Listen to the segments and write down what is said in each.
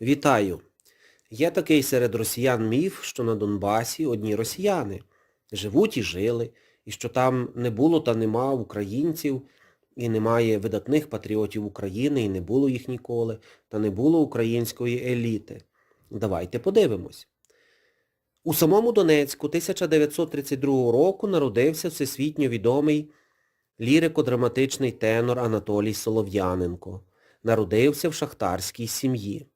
Вітаю! Є такий серед росіян міф, що на Донбасі одні росіяни живуть і жили, і що там не було та нема українців, і немає видатних патріотів України, і не було їх ніколи, та не було української еліти. Давайте подивимось. У самому Донецьку 1932 року народився всесвітньо відомий лірико-драматичний тенор Анатолій Солов'яненко. Народився в шахтарській сім'ї.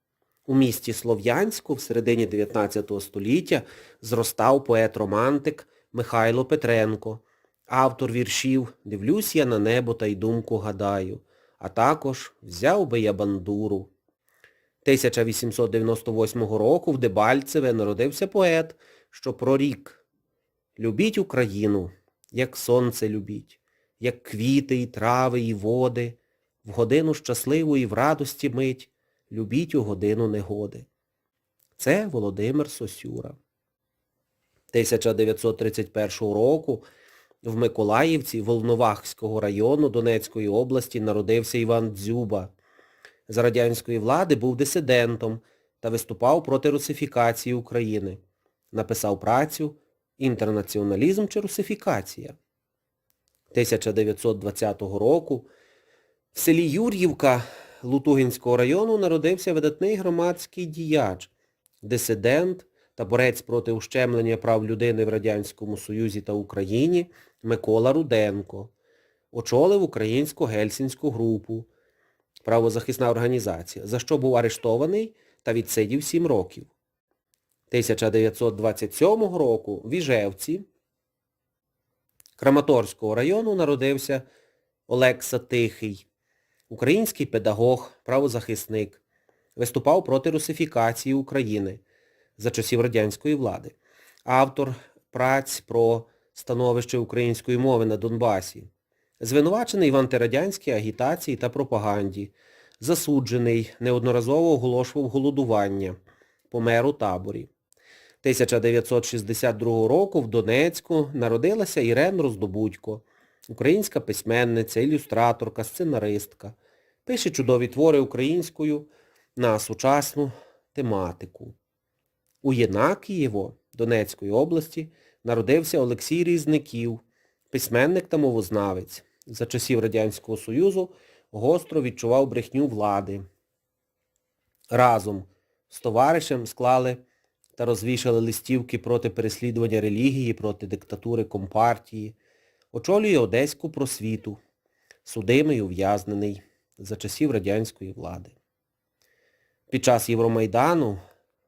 У місті Слов'янську в середині 19 століття зростав поет-романтик Михайло Петренко, автор віршів «Дивлюсь я на небо та й думку гадаю», а також «Взяв би я бандуру». 1898 року в Дебальцеве народився поет, що прорік «Любіть Україну, як сонце любіть, як квіти і трави і води, в годину щасливу і в радості мить, любіть у годину негоди. Це Володимир Сосюра. 1931 року в Миколаївці Волновахського району Донецької області народився Іван Дзюба. За радянської влади був дисидентом та виступав проти русифікації України. Написав працю «Інтернаціоналізм чи русифікація». 1920 року в селі Юр'ївка Лутугінського району народився видатний громадський діяч, дисидент та борець проти ущемлення прав людини в Радянському Союзі та Україні Микола Руденко. Очолив українську гельсінську групу, правозахисна організація, за що був арештований та відсидів 7 років. 1927 року в Іжевці Краматорського району народився Олекса Тихий, український педагог, правозахисник, виступав проти русифікації України за часів радянської влади, автор праць про становище української мови на Донбасі, звинувачений в антирадянській агітації та пропаганді, засуджений, неодноразово оголошував голодування, помер у таборі. 1962 року в Донецьку народилася Ірен Роздобудько, українська письменниця, ілюстраторка, сценаристка. Пише чудові твори українською на сучасну тематику. У Єнакієво Донецької області народився Олексій Різників, письменник та мовознавець. За часів Радянського Союзу гостро відчував брехню влади. Разом з товаришем склали та розвішали листівки проти переслідування релігії, проти диктатури Компартії. Очолює Одеську просвіту, судимий ув'язнений за часів радянської влади. Під час Євромайдану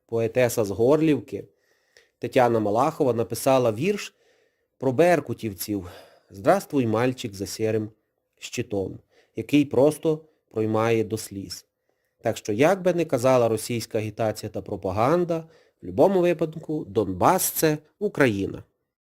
поетеса з Горлівки Тетяна Малахова написала вірш про беркутівців «Здравствуй, мальчик за сірим щитом», який просто проймає до сліз. Так що, як би не казала російська агітація та пропаганда, в будь-якому випадку Донбас – це Україна.